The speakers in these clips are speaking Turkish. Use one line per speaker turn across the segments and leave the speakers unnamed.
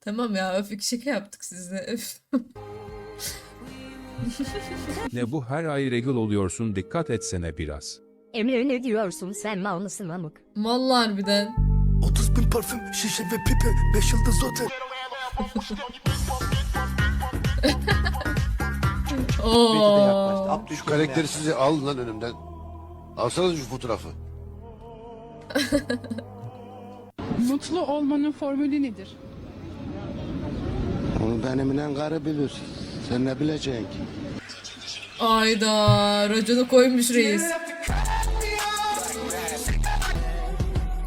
Tamam ya öf şaka yaptık sizle. Öf.
Ne bu her ay regl oluyorsun dikkat etsene biraz.
Emre ne diyorsun sen mal mısın amık?
Vallahi harbiden.
30 bin parfüm, şişe ve pipi 5 yıldız otel
Oo.
Şu karakteri sizi alın lan önümden. Alsanız şu fotoğrafı.
Mutlu olmanın formülü nedir?
Onu benimle karı bilir. Sen ne bileceksin ki?
Ayda raconu koymuş reis.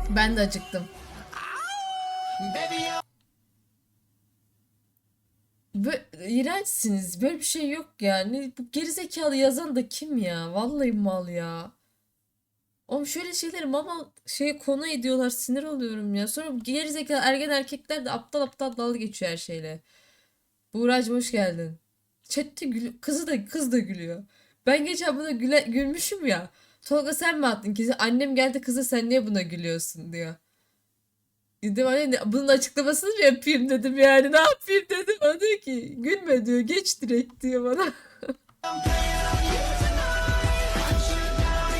Ben de acıktım. Böyle, iğrençsiniz. Böyle bir şey yok yani. Bu gerizekalı yazan da kim ya? Vallahi mal ya. Oğlum şöyle şeyleri mama şey konu ediyorlar sinir oluyorum ya. Sonra gerizekalı ergen erkekler de aptal aptal dalga geçiyor her şeyle. Buğracığım hoş geldin. Chat'te gül kızı da kız da gülüyor. Ben geçen buna güle, gülmüşüm ya. Tolga sen mi attın ki? Annem geldi kızı sen niye buna gülüyorsun diyor. Dedim anne ne- bunun açıklamasını mı yapayım dedim yani ne yapayım dedim. O diyor ki gülme diyor geç direkt diyor bana.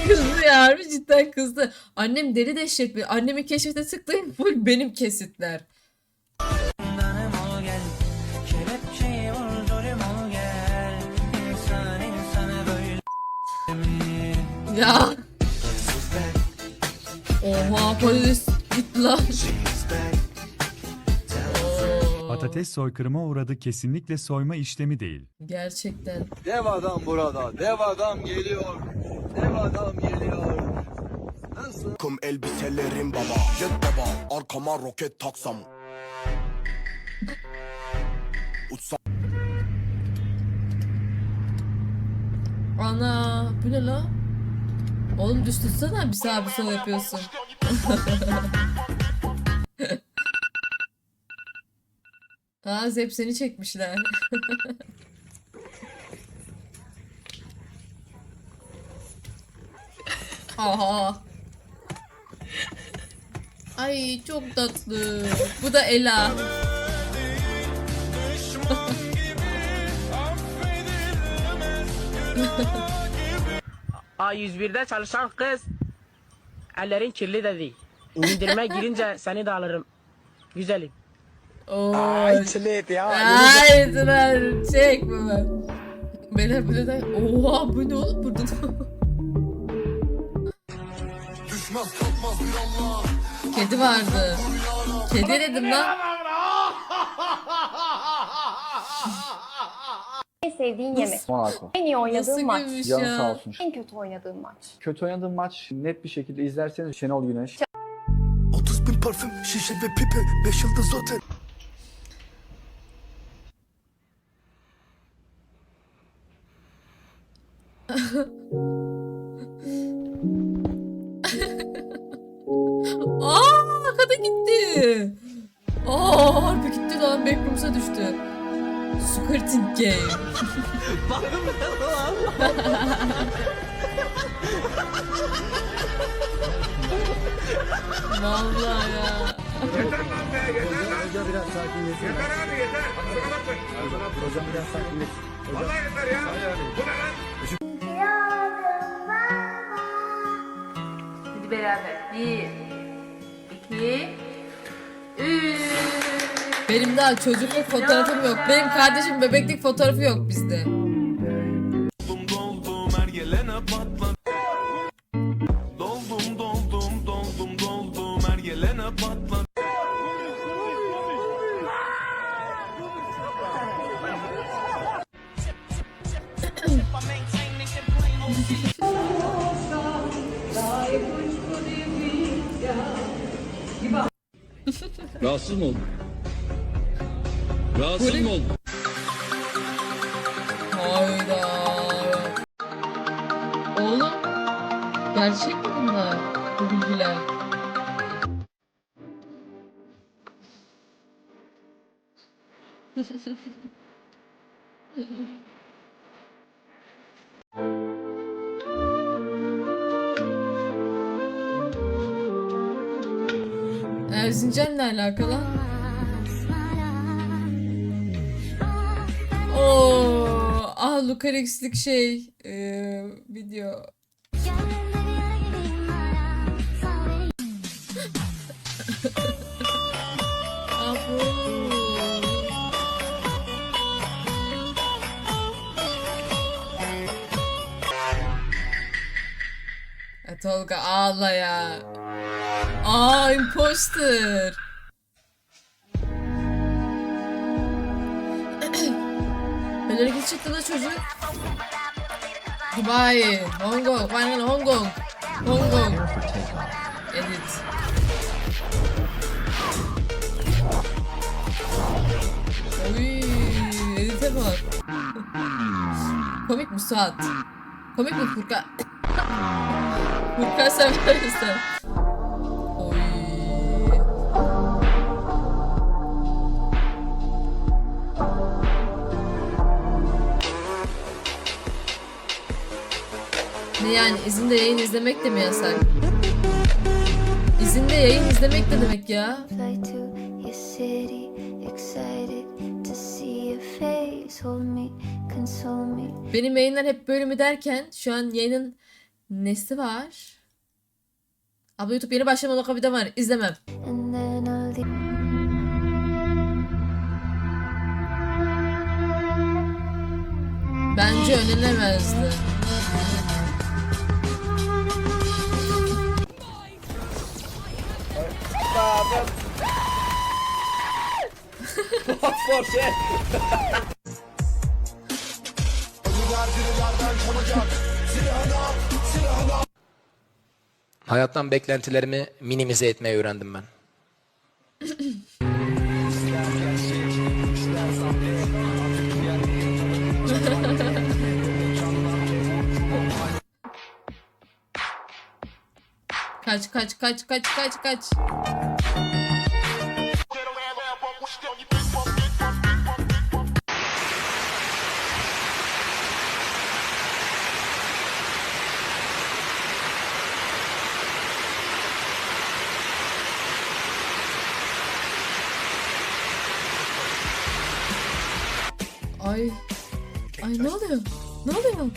Kızdı ya harbi cidden kızdı. Annem deli dehşet bir. Annemi keşfete tıklayın full benim kesitler. Ya. Oha polis git lan.
Patates soykırıma uğradı kesinlikle soyma işlemi değil.
Gerçekten.
Dev adam burada. Dev adam geliyor. Dev adam geliyor.
Kum elbiselerim baba Jet baba arkama roket taksam Uçsam
Ana bu ne la? Oğlum tutsana bir sağ bir sol yapıyorsun. Aa Zep seni çekmişler. Aha. Ay çok tatlı. Bu da Ela.
A101'de çalışan kız ellerin kirli dedi. İndirime girince seni de alırım. Güzelim.
Oo.
Çilep ya.
Ay Dırar çek baba. Beyler böyle de oha bu ne oğlum burada Kedi vardı. Kedi dedim lan.
En sevdiğin yemek.
Monaco.
En iyi
Nasıl
oynadığın maç.
gülmüş
Canı
ya.
sağ olsun.
En kötü oynadığın maç.
Kötü oynadığım maç net bir şekilde izlerseniz Şenol Güneş.
30 bin parfüm, şişe ve pipi 5 yıldız otel
Aa kadın gitti. Aa harbi gitti lan backrooms'a düştü. Squirting game. Vallahi ya.
Hocam biraz sakinleşin. Yeter abi yeter. Hocam biraz sakinleşin. Hocam.
Hadi beraber. Bir, iki.
Benim daha çocukluk fotoğrafım yok. Benim kardeşim bebeklik fotoğrafı yok bizde.
Doldum doldum her gelene patlat. Doldum doldum doldum doldum her gelene patlat.
Rahatsız mı oldun? Rahatsız mı?
Hayda. Oğlum. Gerçek mi bunlar? Bu bilgiler. Erzincan'la alakalı. Lucarix'lik şey eee, video. Tolga ağla ya. Aa imposter. Git çıktı da çocuk? Dubai, Hong Kong, aynen Hong Kong. Hong Kong. Edit. Oy, edite bak. Komik mi Suat? Komik mi Furkan? Furkan sen yani izinde yayın izlemek de mi yasak? İzinde yayın izlemek ne demek ya? Benim yayınlar hep böyle mi derken şu an yayının nesi var? Abla YouTube yeni başlamalı okabide var. İzlemem.
And then
Bence önlenemezdi.
Hayattan beklentilerimi minimize etmeyi öğrendim ben.
Kaç kaç kaç kaç kaç kaç. Ay. Ay ne oluyor? Ne oluyor?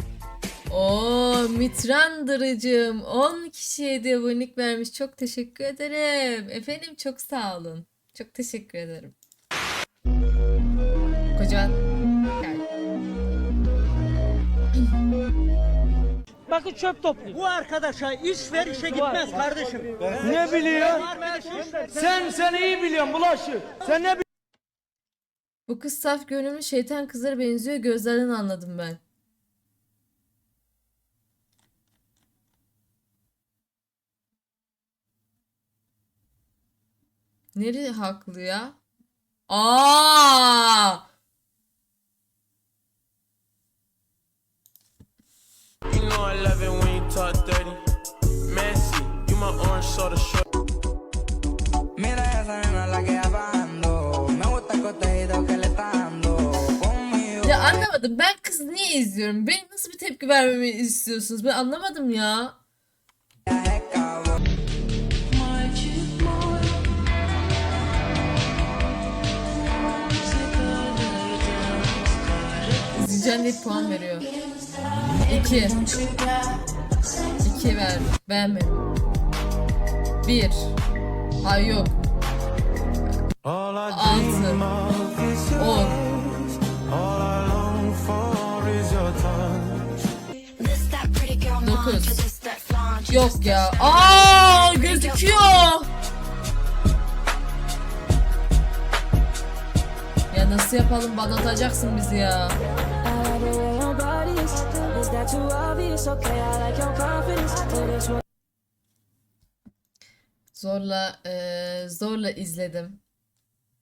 Oo Mitrandırıcım 10 kişiye de abonelik vermiş. Çok teşekkür ederim. Efendim çok sağ olun. Çok teşekkür ederim. Kocaman. Gel.
Bakın çöp topluyor. Bu arkadaşa iş ver işe gitmez kardeşim. Ne biliyor? Sen sen iyi biliyorsun bulaşı. Sen ne
Bu kız saf görünümlü şeytan kızlara benziyor. Gözlerden anladım ben. Nereye haklı ya? Aa!
You know I love it when you talk dirty. Messy, you my orange soda short.
Anlamadım. Ben kız niye izliyorum? Benim nasıl bir tepki vermemi istiyorsunuz? Ben anlamadım ya. İzleyeceğim diye puan veriyor. 2. 2 ver. Beğenmedim. 1. Ay yok. 6. 10. Yok ya. Aa gözüküyor. Ya nasıl yapalım? Banatacaksın bizi ya. Zorla eee, zorla izledim.